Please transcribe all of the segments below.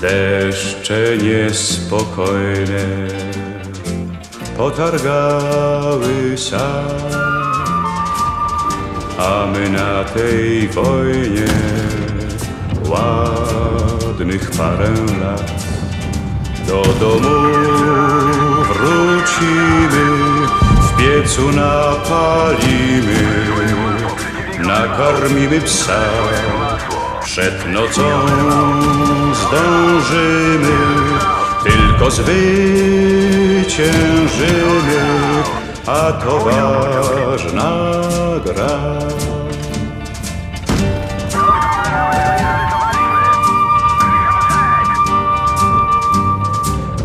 Deszcze niespokojne potargały sad, a my na tej wojnie ładnych parę lat do domu wrócimy, w piecu napalimy, nakarmimy psa. Przed nocą zdążymy, tylko zwyciężymy, a to ważna gra.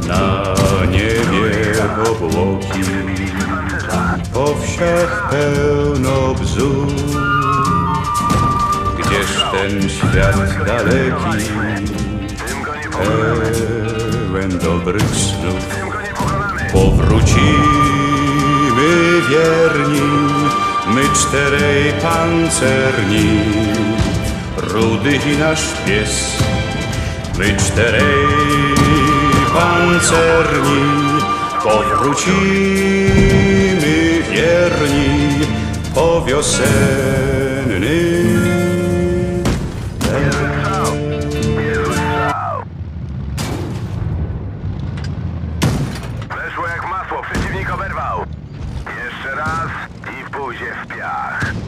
Na niebie obłoki, po wsiach pełno bzu. Gdzież ten świat daleki, pełen dobrych snów. Powrócimy wierni, my czterej pancerni, rudy i nasz pies. My czterej pancerni powrócimy wierni po. Weszło jak masło, przeciwnik oberwał. Jeszcze raz i w buzie w piach.